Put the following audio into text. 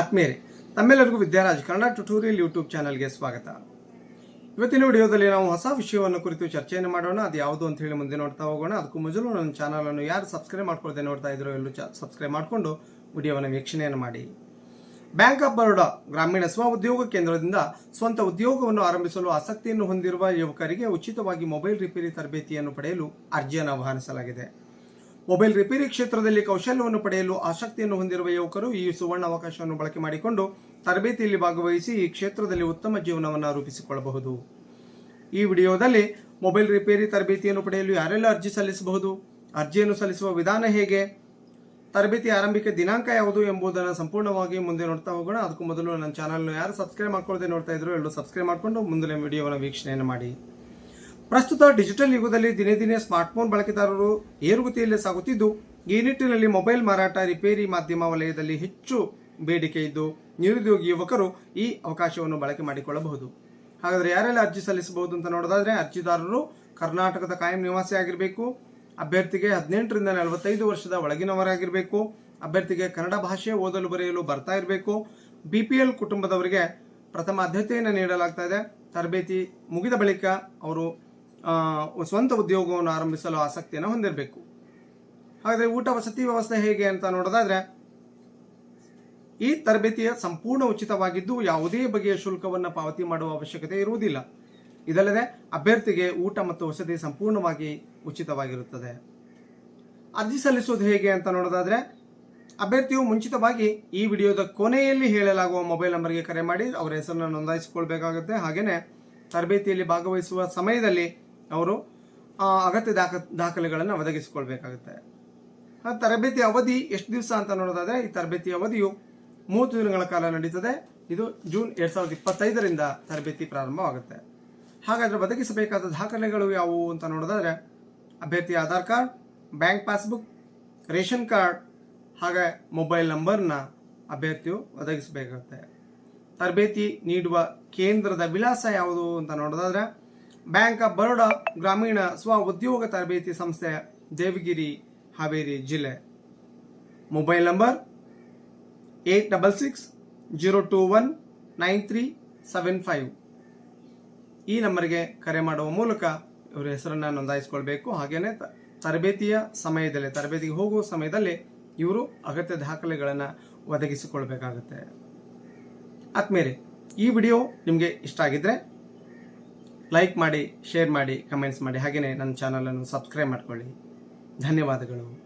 ಆತ್ಮೀಯರೇ, ತಮ್ಮೆಲ್ಲರಿಗೂ ವಿದ್ಯಾರಾಜ್ Kannada tutorial YouTube ಚಾನಲ್ಗೆ ಸ್ವಾಗತ. ಇವತ್ತಿನ ವಿಡಿಯೋದಲ್ಲಿ ನಾವು ಹೊಸ ವಿಷಯವನ್ನು ಕುರಿತು ಚರ್ಚೆಯನ್ನು ಮಾಡೋಣ. ಅದು ಯಾವುದು ಅಂತ ಹೇಳಿ ಮುಂದೆ ನೋಡ್ತಾ ಹೋಗೋಣ. ಅದಕ್ಕೂ ಮೊದಲು ನನ್ನ ಚಾನಲನ್ನು ಯಾರು ಸಬ್ಸ್ಕ್ರೈಬ್ ಮಾಡ್ಕೊಳ್ಳದೆ ನೋಡ್ತಾ ಇದ್ರು ಎಲ್ಲೂ ಸಬ್ಸ್ಕ್ರೈಬ್ ಮಾಡಿಕೊಂಡು ವಿಡಿಯೋವನ್ನು ವೀಕ್ಷಣೆಯನ್ನು ಮಾಡಿ. ಬ್ಯಾಂಕ್ ಆಫ್ ಬರೋಡಾ ಗ್ರಾಮೀಣ ಸ್ವ ಉದ್ಯೋಗ ಕೇಂದ್ರದಿಂದ ಸ್ವಂತ ಉದ್ಯೋಗವನ್ನು ಆರಂಭಿಸಲು ಆಸಕ್ತಿಯನ್ನು ಹೊಂದಿರುವ ಯುವಕರಿಗೆ ಉಚಿತವಾಗಿ ಮೊಬೈಲ್ ರಿಪೇರಿ ತರಬೇತಿಯನ್ನು ಪಡೆಯಲು ಅರ್ಜಿಯನ್ನು ಆಹ್ವಾನಿಸಲಾಗಿದೆ. ಮೊಬೈಲ್ ರಿಪೇರಿ ಕ್ಷೇತ್ರದಲ್ಲಿ ಕೌಶಲ್ಯವನ್ನು ಪಡೆಯಲು ಆಸಕ್ತಿಯನ್ನು ಹೊಂದಿರುವ ಯುವಕರು ಈ ಸುವರ್ಣ ಅವಕಾಶವನ್ನು ಬಳಕೆ ಮಾಡಿಕೊಂಡು ತರಬೇತಿಯಲ್ಲಿ ಭಾಗವಹಿಸಿ ಈ ಕ್ಷೇತ್ರದಲ್ಲಿ ಉತ್ತಮ ಜೀವನವನ್ನು ರೂಪಿಸಿಕೊಳ್ಳಬಹುದು. ಈ ವಿಡಿಯೋದಲ್ಲಿ ಮೊಬೈಲ್ ರಿಪೇರಿ ತರಬೇತಿಯನ್ನು ಪಡೆಯಲು ಯಾರೆಲ್ಲ ಅರ್ಜಿ ಸಲ್ಲಿಸಬಹುದು, ಅರ್ಜಿಯನ್ನು ಸಲ್ಲಿಸುವ ವಿಧಾನ ಹೇಗೆ, ತರಬೇತಿ ಆರಂಭಿಕ ದಿನಾಂಕ ಯಾವುದು ಎಂಬುದನ್ನು ಸಂಪೂರ್ಣವಾಗಿ ಮುಂದೆ ನೋಡ್ತಾ ಹೋಗೋಣ. ಅದಕ್ಕೂ ಮೊದಲು ನನ್ನ ಚಾನಲ್ನ ಯಾರು ಸಬ್ಸ್ಕ್ರೈಬ್ ಮಾಡ್ಕೊಳ್ಳದೆ ನೋಡ್ತಾ ಇದ್ರು ಎಲ್ಲರೂ ಸಬ್ಸ್ಕ್ರೈಬ್ ಮಾಡಿಕೊಂಡು ಮುಂದಿನ ವಿಡಿಯೋವನ್ನು ವೀಕ್ಷಣೆಯನ್ನು ಮಾಡಿ. ಪ್ರಸ್ತುತ ಡಿಜಿಟಲ್ ಯುಗದಲ್ಲಿ ದಿನೇ ದಿನೇ ಸ್ಮಾರ್ಟ್ಫೋನ್ ಬಳಕೆದಾರರು ಏರುಗತಿಯಲ್ಲಿ ಸಾಗುತ್ತಿದ್ದು, ಈ ನಿಟ್ಟಿನಲ್ಲಿ ಮೊಬೈಲ್ ಮಾರಾಟ, ರಿಪೇರಿ ಮಾಧ್ಯಮ ವಲಯದಲ್ಲಿ ಹೆಚ್ಚು ಬೇಡಿಕೆ ಇದ್ದು, ನಿರುದ್ಯೋಗಿ ಯುವಕರು ಈ ಅವಕಾಶವನ್ನು ಬಳಕೆ ಮಾಡಿಕೊಳ್ಳಬಹುದು. ಹಾಗಾದರೆ ಯಾರೆಲ್ಲ ಅರ್ಜಿ ಸಲ್ಲಿಸಬಹುದು ಅಂತ ನೋಡೋದಾದರೆ ಅರ್ಜಿದಾರರು ಕರ್ನಾಟಕದ ಕಾಯಂ ನಿವಾಸಿ ಆಗಿರಬೇಕು, ಅಭ್ಯರ್ಥಿಗೆ ಹದಿನೆಂಟರಿಂದ ನಲವತ್ತೈದು ವರ್ಷದ ಒಳಗಿನವರಾಗಿರಬೇಕು, ಅಭ್ಯರ್ಥಿಗೆ ಕನ್ನಡ ಭಾಷೆ ಓದಲು ಬರೆಯಲು ಬರ್ತಾ ಇರಬೇಕು ಬಿ ಪಿ ಎಲ್ ಕುಟುಂಬದವರಿಗೆ ಪ್ರಥಮ ಆದ್ಯತೆಯನ್ನು ನೀಡಲಾಗ್ತಾ ಇದೆ, ತರಬೇತಿ ಮುಗಿದ ಬಳಿಕ ಅವರು ಸ್ವಂತ ಉದ್ಯೋಗವನ್ನು ಆರಂಭಿಸಲು ಆಸಕ್ತಿಯನ್ನು ಹೊಂದಿರಬೇಕು. ಹಾಗಾದರೆ ಊಟ ವಸತಿ ವ್ಯವಸ್ಥೆ ಹೇಗೆ ಅಂತ ನೋಡೋದಾದ್ರೆ, ಈ ತರಬೇತಿಯ ಸಂಪೂರ್ಣ ಉಚಿತವಾಗಿದ್ದು ಯಾವುದೇ ಬಗೆಯ ಶುಲ್ಕವನ್ನು ಪಾವತಿ ಮಾಡುವ ಅವಶ್ಯಕತೆ ಇರುವುದಿಲ್ಲ. ಇದಲ್ಲದೆ ಅಭ್ಯರ್ಥಿಗೆ ಊಟ ಮತ್ತು ವಸತಿ ಸಂಪೂರ್ಣವಾಗಿ ಉಚಿತವಾಗಿರುತ್ತದೆ. ಅರ್ಜಿ ಸಲ್ಲಿಸುವುದು ಹೇಗೆ ಅಂತ ನೋಡೋದಾದ್ರೆ, ಅಭ್ಯರ್ಥಿಯು ಮುಂಚಿತವಾಗಿ ಈ ವಿಡಿಯೋದ ಕೊನೆಯಲ್ಲಿ ಹೇಳಲಾಗುವ ಮೊಬೈಲ್ ನಂಬರ್ಗೆ ಕರೆ ಮಾಡಿ ಅವರ ಹೆಸರನ್ನು ನೋಂದಾಯಿಸಿಕೊಳ್ಬೇಕಾಗುತ್ತೆ. ಹಾಗೆಯೇ ತರಬೇತಿಯಲ್ಲಿ ಭಾಗವಹಿಸುವ ಸಮಯದಲ್ಲಿ ಅವರು ಅಗತ್ಯ ದಾಖ, ದಾಖಲೆಗಳನ್ನು ಒದಗಿಸಿಕೊಳ್ಬೇಕಾಗುತ್ತೆ. ತರಬೇತಿ ಅವಧಿ ಎಷ್ಟು ದಿವಸ ಅಂತ ನೋಡೋದಾದ್ರೆ, ಈ ತರಬೇತಿ ಅವಧಿಯು ಮೂವತ್ತು ದಿನಗಳ ಕಾಲ ನಡೀತದೆ. ಇದು ಜೂನ್ ಎರಡು ಸಾವಿರದ ಇಪ್ಪತ್ತೈದರಿಂದ ತರಬೇತಿ ಪ್ರಾರಂಭವಾಗುತ್ತೆ. ಹಾಗಾದ್ರೆ ಒದಗಿಸಬೇಕಾದ ದಾಖಲೆಗಳು ಯಾವುವು ಅಂತ ನೋಡೋದಾದ್ರೆ, ಅಭ್ಯರ್ಥಿ Aadhaar card, bank passbook, ration card, ಹಾಗೆ ಮೊಬೈಲ್ ನಂಬರ್ನ ಅಭ್ಯರ್ಥಿಯು ಒದಗಿಸಬೇಕಾಗುತ್ತೆ. ತರಬೇತಿ ನೀಡುವ ಕೇಂದ್ರದ ವಿಳಾಸ ಯಾವುದು ಅಂತ ನೋಡೋದಾದ್ರೆ ಬ್ಯಾಂಕ್ ಆಫ್ ಬರೋಡ ಗ್ರಾಮೀಣ ಸ್ವ ಉದ್ಯೋಗ ತರಬೇತಿ ಸಂಸ್ಥೆ, ದೇವಗಿರಿ, ಹಾವೇರಿ ಜಿಲ್ಲೆ. Mobile number eight double six zero two one nine three seven five. ಈ ನಂಬರ್ಗೆ ಕರೆ ಮಾಡುವ ಮೂಲಕ ಇವರ ಹೆಸರನ್ನು ನೋಂದಾಯಿಸಿಕೊಳ್ಬೇಕು. ಹಾಗೇನೆ ತ- ತರಬೇತಿಯ ಸಮಯದಲ್ಲಿ, ತರಬೇತಿಗೆ ಹೋಗುವ ಸಮಯದಲ್ಲಿ ಇವರು ಅಗತ್ಯ ದಾಖಲೆಗಳನ್ನು ಒದಗಿಸಿಕೊಳ್ಬೇಕಾಗುತ್ತೆ. ಆತ್ಮೇಲೆ ಈ ವಿಡಿಯೋ ನಿಮಗೆ ಇಷ್ಟ ಆಗಿದ್ರೆ ಲೈಕ್ ಮಾಡಿ ಶೇರ್ ಮಾಡಿ ಕಮೆಂಟ್ಸ್ ಮಾಡಿ ಹಾಗೆಯೇ ನನ್ನ ಚಾನಲನ್ನು ಸಬ್ಸ್ಕ್ರೈಬ್ ಮಾಡ್ಕೊಳ್ಳಿ. ಧನ್ಯವಾದಗಳು.